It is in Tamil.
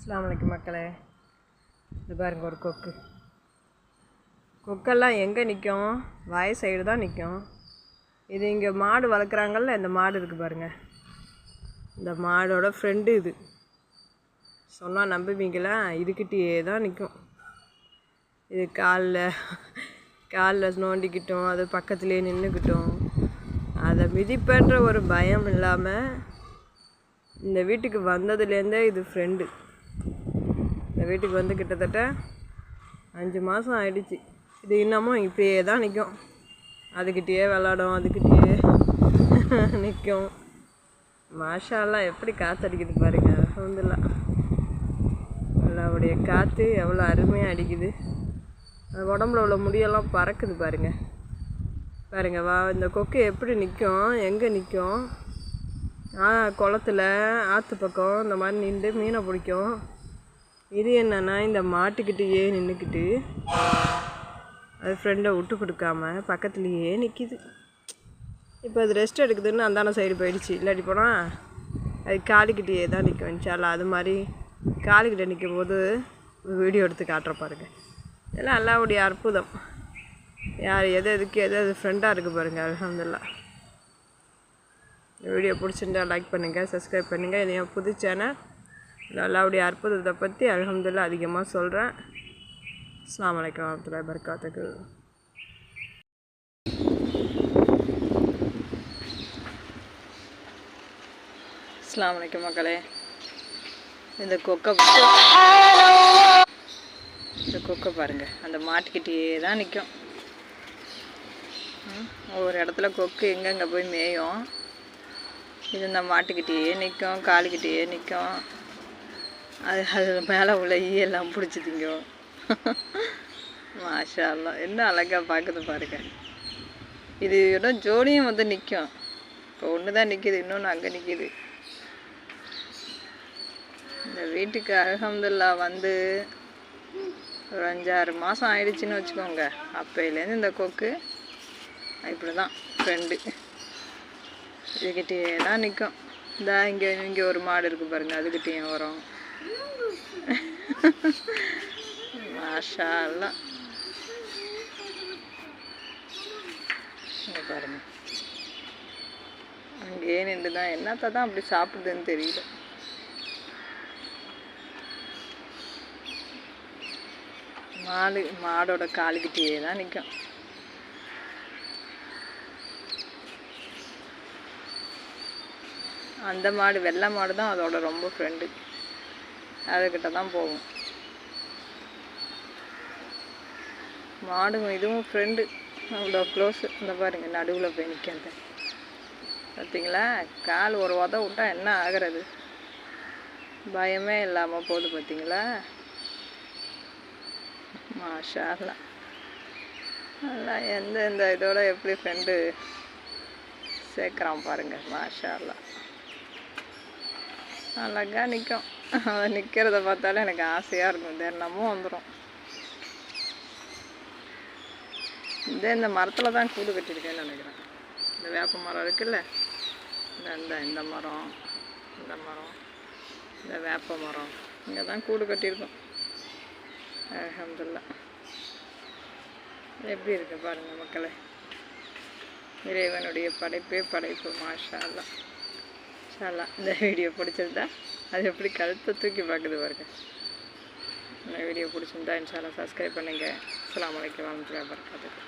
அஸ்லாம் வலைக்கும் மக்களே. இது பாருங்க ஒரு கொக்கு. கொக்கெல்லாம் எங்கே நிற்கும் வய சைடு தான் நிற்கும் இது இங்கே மாடு வளர்க்குறாங்கல்ல இந்த மாடு இருக்குது பாருங்கள் இந்த மாடோட ஃப்ரெண்டு இது. சொன்னால் நம்புவீங்களா? இதுக்கிட்டேயே தான் நிற்கும் இது காலில் காலில் நோண்டிக்கிட்டோம் அது பக்கத்துலேயே நின்றுக்கிட்டோம் அதை மிதிப்பன்ற ஒரு பயம் இல்லாமல் இந்த வீட்டுக்கு வந்ததுலேருந்தே இது ஃப்ரெண்டு இந்த வீட்டுக்கு வந்து கிட்டத்தட்ட அஞ்சு மாதம் ஆயிடுச்சு. இது இன்னமும் இப்படியே தான் நிற்கும் அதுக்கிட்டேயே விளாடும் அதுக்கிட்டேயே நிற்கும் மாஷாலாம் எப்படி காற்றடிக்குது பாருங்க அலமதுல்லா அல்லாவுடைய காற்று எவ்வளோ அருமையாக அடிக்குது. அது உடம்புல உள்ள முடியெல்லாம் பறக்குது பாருங்கள் பாருங்கள் வா இந்த கொக்கு எப்படி நிற்கும் எங்கே நிற்கும் குளத்துல ஆற்று பக்கம் இந்த மாதிரி நின்று மீனை பிடிக்கும். இது என்னன்னா இந்த மாட்டுக்கிட்டேயே நின்றுக்கிட்டு அது ஃப்ரெண்டை விட்டு கொடுக்காம பக்கத்துலேயே நிற்கிது இப்போ அது ரெஸ்ட் எடுக்குதுன்னு அந்தான சைடு போயிடுச்சு. இல்லாட்டி போனால் அது காலிக்கிட்டேயே தான் நிற்க வந்துச்சால அது மாதிரி காலிக்கிட்ட நிற்கும் போது வீடியோ எடுத்து காட்டுற பாருங்க. இதெல்லாம் அல்லாவுடைய அற்புதம். யார் எது எதுக்கு எது எது ஃப்ரெண்டாக இருக்குது பாருங்கள் அலமதுல்லா வீடியோ பிடிச்சிருந்தா லைக் பண்ணுங்கள் சப்ஸ்கிரைப் பண்ணுங்கள் இது என் புது சேனல் அல்லாவுடைய அற்புதத்தை பற்றி அலமதுல்லா அதிகமாக சொல்கிறேன். அஸ்லாம் வலைக்கம் வரமத்துல பர்காத்துக்கு அஸ்லாம் வலைக்கம் மக்களே இந்த கொக்கை இந்த கொக்கை பாருங்கள் அந்த மாட்டுக்கிட்டே தான் நிற்கும். ஒவ்வொரு இடத்துல கொக்கு எங்கெங்கே போய் மேயும். இது இந்த மாட்டுக்கிட்டேயே நிற்கும் காலுக்கிட்டேயே நிற்கும். அது அது மேலே உள்ள ஈயெல்லாம் பிடிச்சி திங்கும் மாஷா என்ன அழகாக பார்க்குது பாருங்க. இது இன்னும் ஜோடியும் வந்து நிற்கும் இப்போ ஒன்று தான் நிற்கிது இன்னொன்று அங்கே நிற்கிது இந்த வீட்டுக்கு அலமதுல்லா வந்து ஒரு அஞ்சாறு மாதம் ஆயிடுச்சுன்னு வச்சுக்கோங்க. அப்போயிலேருந்து இந்த கொக்கு இப்படி தான் ஃப்ரெண்டு இதுக்கிட்டே தான் நிற்கும் இந்த இங்கே இங்கே ஒரு மாடு இருக்குது பாருங்கள் அதுக்கிட்டேயும் வரும். மாஷா இங்கே பாருங்க அங்கேயே நின்று தான் என்னத்த தான் அப்படி சாப்பிடுதுன்னு தெரியல மாடு மாடோட காலுக்கிட்டேயே தான் நிற்கும் அந்த மாடு வெள்ளை மாடு தான் அதோட ரொம்ப ஃப்ரெண்டு அதுக்கிட்ட தான் போகும். மாடு இதுவும் ஃப்ரெண்டு அவ்வளோ க்ளோஸு இந்த பாருங்க நடுவில் போய் நிற்கிறது பார்த்தீங்களா கால் ஒரு உத விட்டால் என்ன ஆகிறது? பயமே இல்லாமல் போகுது பார்த்தீங்களா மாஷாலாம் அதெல்லாம் எந்த இந்த இதோட எப்படி ஃப்ரெண்டு சேர்க்குறான் பாருங்கள் மாஷாலாம் அழகாக நிற்கும் அவன் நிற்கிறத பார்த்தாலே எனக்கு ஆசையாக இருக்கும். தினமும் வந்துடும் இந்த இந்த மரத்தில் தான் கூடு கட்டியிருக்கேன்னு நினைக்கிறேன். இந்த வேப்ப மரம் இருக்குல்ல? இந்த இந்த இந்த மரம் இந்த மரம் இந்த வேப்ப மரம். இங்கே தான் கூடு கட்டியிருக்கோம். அலமதுல்லா எப்படி இருக்கு பாருங்கள் மக்களே. இறைவனுடைய படைப்பே படைப்பு மாஷா அல்லா ஷாலா இந்த வீடியோ பிடிச்சிருந்தா அது எப்படி கழுத்தை தூக்கி பார்க்குது பாருங்க. இந்த வீடியோ பிடிச்சிருந்தா இன்ஷால்லா சப்ஸ்கிரைப் பண்ணுங்கள் அஸ்லாம் வலைக்கம் வரமத்துல்லாஹி வபரகாத்துஹு.